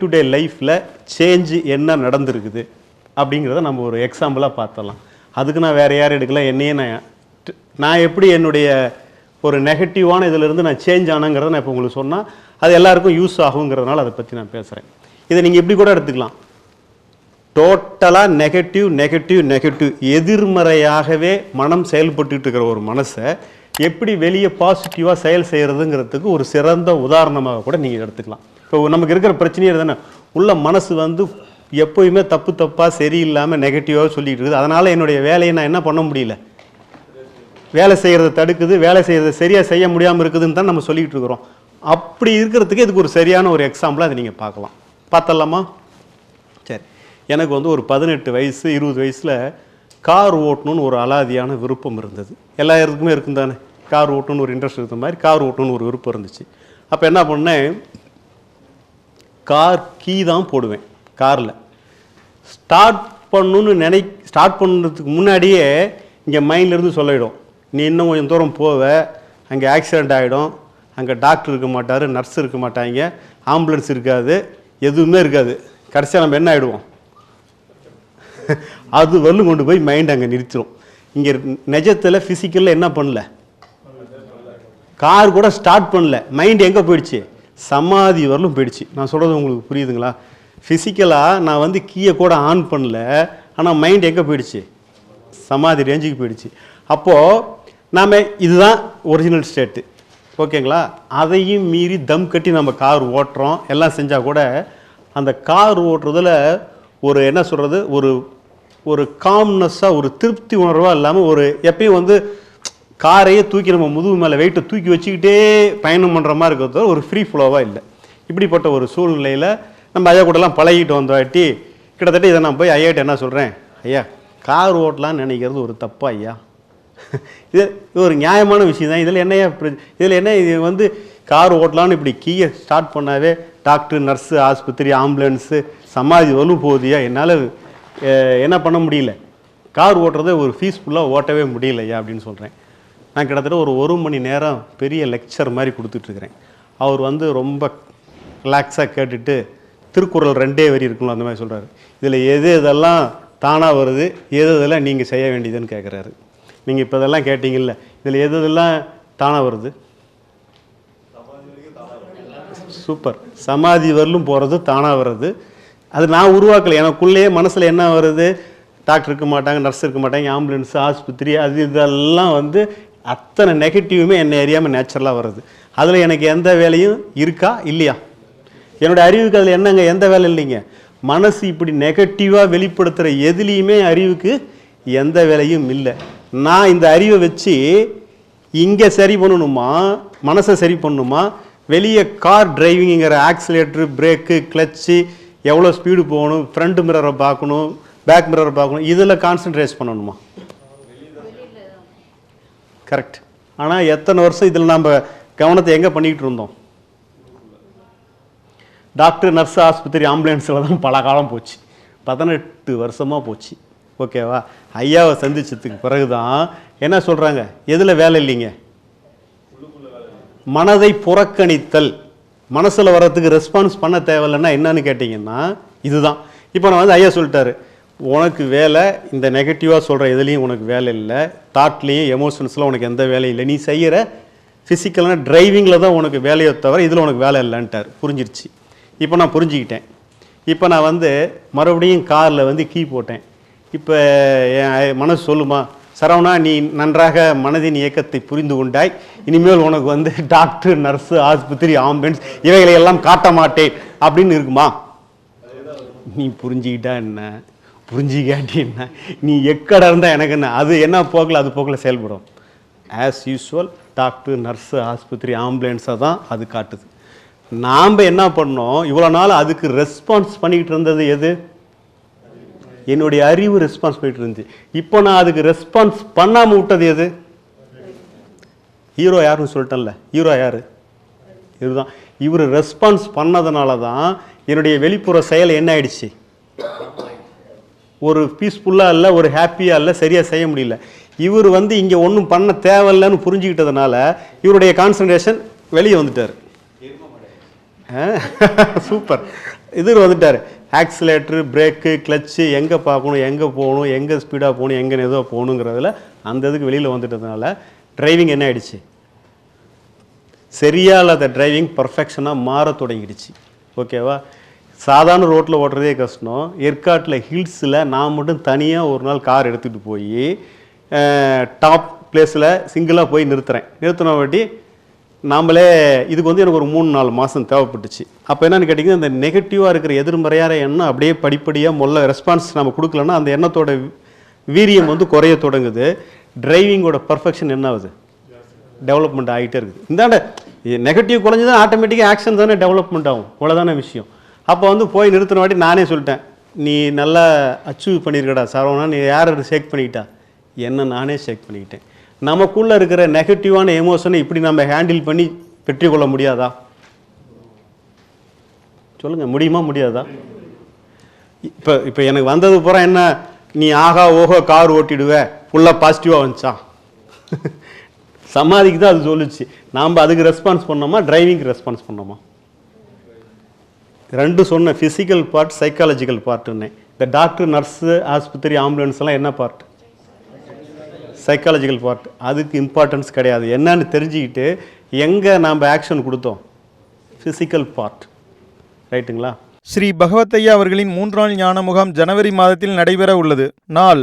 To day லைஃப்பில் change என்ன நடந்திருக்குது அப்படிங்கிறத நம்ம ஒரு எக்ஸாம்பிளாக பார்த்தலாம். அதுக்கு நான் வேறு யாரும் எடுக்கல. என்னையே நான் நான் எப்படி என்னுடைய ஒரு நெகட்டிவான இதிலிருந்து நான் சேஞ்ச் ஆனங்கிறத நான் இப்போ உங்களுக்கு சொன்னால் அது எல்லாருக்கும் யூஸ் ஆகுங்கிறதுனால அதை பற்றி நான் பேசுகிறேன் இதை நீங்கள் இப்படி கூட எடுத்துக்கலாம். டோட்டலாக நெகட்டிவ் நெகட்டிவ் நெகட்டிவ் எதிர்மறையாகவே மனம் செயல்பட்டுட்டு இருக்கிற ஒரு மனசை எப்படி வெளியே பாசிட்டிவாக செயல் செய்கிறதுங்கிறதுக்கு ஒரு சிறந்த உதாரணமாக கூட நீங்கள் எடுத்துக்கலாம். இப்போ நமக்கு இருக்கிற பிரச்சனையே தானே உள்ள மனசு வந்து எப்போயுமே தப்பு தப்பாக சரியில்லாமல் நெகட்டிவாக சொல்லிட்டு இருக்குது. அதனால் என்னுடைய வேலையை நான் என்ன பண்ண முடியல? வேலை செய்கிறத தடுக்குது வேலை செய்கிறத சரியாக செய்ய முடியாமல் இருக்குதுன்னு தான் நம்ம சொல்லிகிட்டு இருக்கிறோம். அப்படி இருக்கிறதுக்கு இதுக்கு ஒரு சரியான ஒரு எக்ஸாம்பிளாக அதை நீங்கள் பார்க்கலாம். பார்த்தலாமா சரி. எனக்கு வந்து ஒரு பதினெட்டு வயசு இருபது வயசில் கார் ஓட்டணும்னு ஒரு அலாதியான விருப்பம் இருந்தது. எல்லா இடத்துக்குமே இருக்கும் தானே? கார் ஓட்டணும்னு ஒரு இன்ட்ரெஸ்ட் இருந்த மாதிரி கார் ஓட்டணும்னு ஒரு விருப்பம் இருந்துச்சு. அப்போ என்ன பண்ணேன்? கார் கீ தான் போடுவேன் காரில். ஸ்டார்ட் பண்ணணும்னு நினை ஸ்டார்ட் பண்ணுறதுக்கு முன்னாடியே இங்கே மைண்ட்லேருந்து சொல்லிடும். நீ இன்னும் கொஞ்சம் தூரம் போவ அங்கே ஆக்சிடெண்ட் ஆகிடும் அங்கே டாக்டர் இருக்க மாட்டார் நர்ஸ் இருக்க மாட்டாங்க ஆம்புலன்ஸ் இருக்காது எதுவுமே இருக்காது. கடைசியாக நம்ம என்ன ஆகிடுவோம் அது வரலும் கொண்டு போய் மைண்ட் அங்கே நிறுத்திடும் இங்கே நிஜத்தில் ஃபிசிக்கலில் என்ன பண்ணல? கார் கூட ஸ்டார்ட் பண்ணல. மைண்ட் எங்கே போயிடுச்சு? சமாதி வரலும் போயிடுச்சு. நான் சொல்கிறது உங்களுக்கு புரியுதுங்களா? ஃபிசிக்கலாக நான் வந்து கீயை கூட ஆன் பண்ணல ஆனால் மைண்ட் எங்கே போயிடுச்சு? சமாதி ரேஞ்சுக்கு போயிடுச்சு. அப்போது நாம் இதுதான் ஒரிஜினல் ஸ்டேட்டு ஓகேங்களா? அதையும் மீறி தம் கட்டி நம்ம கார் ஓட்டுறோம். எல்லாம் செஞ்சால் கூட அந்த கார் ஓட்டுறதுல ஒரு என்ன சொல்கிறது ஒரு ஒரு காம்னஸ்ஸாக ஒரு திருப்தி உணர்வாக இல்லாமல் ஒரு எப்பயும் வந்து காரையே தூக்கி நம்ம முதுகு மேலே வெயிட்டை தூக்கி வச்சுக்கிட்டே பயணம் பண்ணுற மாதிரி இருக்கிறத ஒரு ஃப்ரீ ஃப்ளோவாக இல்லை. இப்படிப்பட்ட ஒரு சூழ்நிலையில் நம்ம ஐயா கூடலாம் பழகிட்டு வந்தாட்டி கிட்டத்தட்ட இதை நான் போய் ஐயாட்ட என்ன சொல்கிறேன் ஐயா கார் ஓட்டலாம்னு நினைக்கிறது ஒரு தப்பா ஐயா. இது இது ஒரு நியாயமான விஷயம் தான். இதில் என்னையா இதில் என்ன இது வந்து கார் ஓட்டலான்னு இப்படி கீயை ஸ்டார்ட் பண்ணாவே டாக்டர் நர்ஸு ஆஸ்பத்திரி ஆம்புலன்ஸு சமாதி வலு போதியா என்னால் என்ன பண்ண முடியல. கார் ஓட்டுறதை ஒரு ஃபீஸ்ஃபுல்லாக ஓட்டவே முடியலையா அப்படின்னு சொல்கிறேன் நான் கிட்டத்தட்ட ஒரு ஒரு மணி நேரம் பெரிய லெக்சர் மாதிரி கொடுத்துட்ருக்குறேன். அவர் வந்து ரொம்ப ரிலாக்ஸாக கேட்டுட்டு திருக்குறள் ரெண்டே வரி இருக்கணும் அந்த மாதிரி சொல்கிறாரு இதில் எது இதெல்லாம் தானாக வருது எது இதெல்லாம் நீங்கள் செய்ய வேண்டியதுன்னு கேட்குறாரு நீங்கள் இப்போ இதெல்லாம் கேட்டிங்கள்ல இதில் எது இதெல்லாம் தானாக வருது? சூப்பர். சமாதி வரலும் போகிறது தானாக வர்றது அது நான் உருவாக்கலை. எனக்குள்ளேயே மனசில் என்ன வருது? டாக்டர் இருக்க மாட்டாங்க நர்ஸ் இருக்க மாட்டாங்க ஆம்புலன்ஸ் ஆஸ்பத்திரி அது இதெல்லாம் வந்து அத்தனை நெகட்டிவுமே என்னை அறியாமல் நேச்சுரலாக வருது அதில் எனக்கு எந்த வேலையும் இருக்கா? இல்லையா? என்னோடய அறிவுக்கு அதில் என்னங்க? எந்த வேலை இல்லைங்க? மனசு இப்படி நெகட்டிவாக வெளிப்படுத்துகிற எதுலேயுமே அறிவுக்கு எந்த வேலையும் இல்லை. நான் இந்த அறிவை வச்சு இங்கே சரி பண்ணணுமா? மனசை சரி பண்ணணுமா? வெளியே கார் டிரைவிங்கிற ஆக்சிலேட்ரு பிரேக்கு கிளச்சு எவ்வளோ ஸ்பீடு போகணும்? ஃப்ரண்ட் மிரரை பார்க்கணும் பேக் மிரரை பார்க்கணும் இதில் கான்சென்ட்ரேட் பண்ணணுமா? கரெக்ட் ஆனால் எத்தனை வருஷம் இதில் நம்ம கவனத்தை எங்கே பண்ணிக்கிட்டு இருந்தோம்? டாக்டர் நர்ஸ் ஆஸ்பத்திரி ஆம்புலன்ஸில் தான் பல காலம் போச்சு. பதினெட்டு வருஷமாக போச்சு. ஓகேவா ஐயாவை சந்தித்ததுக்கு பிறகு தான் என்ன சொல்கிறாங்க எதில் வேலை இல்லைங்க? மனதை புறக்கணித்தல். மனசில் வர்றதுக்கு ரெஸ்பான்ஸ் பண்ண தேவையில்லைன்னா என்னன்னு கேட்டிங்கன்னா இதுதான். இப்போ நான் வந்து ஐயா சொல்லிட்டாரு. உனக்கு வேலை இந்த நெகட்டிவாக சொல்கிற எதுலேயும் உனக்கு வேலை இல்லை. தாட்லேயும் எமோஷன்ஸில் உனக்கு எந்த வேலையும் இல்லை. நீ செய்கிற ஃபிசிக்கலான டிரைவிங்கில் தான் உனக்கு வேலையை தவிர இதில் உனக்கு வேலை இல்லைன்ட்டார். புரிஞ்சிருச்சு. இப்போ நான் புரிஞ்சுக்கிட்டேன். இப்போ நான் வந்து மறுபடியும் காரில் வந்து கீ போட்டேன். இப்போ என் மனசு சொல்லுமா சரவணா நீ நன்றாக மனதின் இயக்கத்தை புரிந்து கொண்டாய். இனிமேல் உனக்கு வந்து டாக்டர் நர்ஸு ஆஸ்பத்திரி ஆம்புலன்ஸ் இவைகளை எல்லாம் காட்ட மாட்டேன். அப்படின்னு இருக்குமா? நீ புரிஞ்சுக்கிட்டா என்ன? புரிஞ்சுக்காட்டி என்ன நீ எக்கட இருந்தால் எனக்கு என்ன அது என்ன போக்கில் அது போக்கில் செயல்படும். ஆஸ் யூஸ்வல் டாக்டர் நர்ஸு ஆஸ்பத்திரி ஆம்புலன்ஸை தான் அது காட்டுது. நாம் என்ன பண்ணோம்? இவ்வளோ நாள் அதுக்கு ரெஸ்பான்ஸ் பண்ணிக்கிட்டு இருந்தது எது? என்னுடைய அறிவு ரெஸ்பான்ஸ் பண்ணிட்டு இருந்துச்சு. இப்போ நான் அதுக்கு ரெஸ்பான்ஸ் பண்ணாமல் விட்டது எது? ஹீரோ யாருன்னு சொல்லிட்டேன்ல. ஹீரோ யார்? இதுதான் இவர் ரெஸ்பான்ஸ் பண்ணதுனால தான் என்னுடைய வெளிப்புற செயல் என்ன ஆயிடுச்சு? ஒரு பீஸ்ஃபுல்லாக இல்லை ஒரு ஹாப்பியாக இல்லை சரியாக செய்ய முடியல. இவர் வந்து இங்கே ஒன்றும் பண்ண தேவையில்லைன்னு புரிஞ்சுக்கிட்டதுனால இவருடைய கான்சன்ட்ரேஷன் வெளியே வந்துட்டார். சூப்பர் இது வந்துட்டார். ஆக்சிலேட்டரு பிரேக்கு கிளச்சு எங்கே பார்க்கணும் எங்கே போகணும் எங்கே ஸ்பீடாக போகணும் எங்கே எதோ போகணுங்கிறதுல அந்த இதுக்கு வெளியில் வந்துட்டதுனால டிரைவிங் என்ன ஆயிடுச்சு? சரியா இல்லாத டிரைவிங் பர்ஃபெக்ஷனாக மாற தொடங்கிடுச்சு. ஓகேவா சாதாரண ரோட்டில் ஓட்டுறதே கஷ்டம். ஏற்காட்டில் ஹில்ஸில் நான் மட்டும் தனியாக ஒரு நாள் கார் எடுத்துகிட்டு போய் டாப் பிளேஸில் சிங்கிளாக போய் நிறுத்துகிறேன் நிறுத்தின வாட்டி நாமளே இதுக்கு வந்து எனக்கு ஒரு மூணு நாலு மாதம் தேவைப்பட்டுச்சு. அப்போ என்னென்னு கேட்டிங்கன்னா இந்த நெகட்டிவாக இருக்கிற எதிர்மறையான எண்ணம் அப்படியே படிப்படியாக முதல்ல ரெஸ்பான்ஸ் நம்ம கொடுக்கலன்னா அந்த எண்ணத்தோட வீரியம் வந்து குறைய தொடங்குது. டிரைவிங்கோட பர்ஃபெக்ஷன் என்ன ஆகுது? டெவலப்மெண்ட் ஆகிட்டே இருக்குது. இந்தாண்ட நெகட்டிவ் குறைஞ்சதான் ஆட்டோமேட்டிக்காக ஆக்ஷன் தானே டெவலப்மெண்ட் ஆகும். இவ்வளோதானே விஷயம். அப்போ வந்து போய் நிறுத்தின வாட்டி நானே சொல்லிட்டேன் நீ நல்லா அச்சீவ் பண்ணியிருக்கடா சரவணா நீ யார் ஷேக் பண்ணிக்கிட்டா என்ன நானே ஷேக் பண்ணிக்கிட்டேன். நமக்குள்ளே இருக்கிற நெகட்டிவான எமோஷனை இப்படி நம்ம ஹேண்டில் பண்ணி வெற்றி கொள்ள முடியாதா? சொல்லுங்கள் முடியுமா முடியாதா? இப்போ இப்போ எனக்கு வந்தது பூரா என்ன நீ ஆகா ஓஹோ கார் ஓட்டிடுவ ஃபுல்லாக பாசிட்டிவாக வந்துச்சா? சமாதிக்கு தான் அது சொல்லுச்சு. நாம் அதுக்கு ரெஸ்பான்ஸ் பண்ணோமா டிரைவிங்க்கு ரெஸ்பான்ஸ் பண்ணோமா? ரெண்டு சொன்ன ஃபிசிக்கல் பார்ட் சைக்காலஜிக்கல் பார்ட்டுன்னே இந்த டாக்டர் நர்ஸு ஆஸ்பத்திரி ஆம்புலன்ஸ் எல்லாம் என்ன பார்ட் சைக்காலஜிக்கல் பார்ட் அதுக்கு இம்பார்ட்டன்ஸ் கிடையாது. என்னன்னு தெரிஞ்சுக்கிட்டு எங்கே நாம் ஆக்ஷன் கொடுத்தோம்? ஃபிசிக்கல் பார்ட் ரைட்டுங்களா ஸ்ரீ பகவத்தையா அவர்களின் மூன்று ஞான முகாம் ஜனவரி மாதத்தில் நடைபெற உள்ளது. நாள்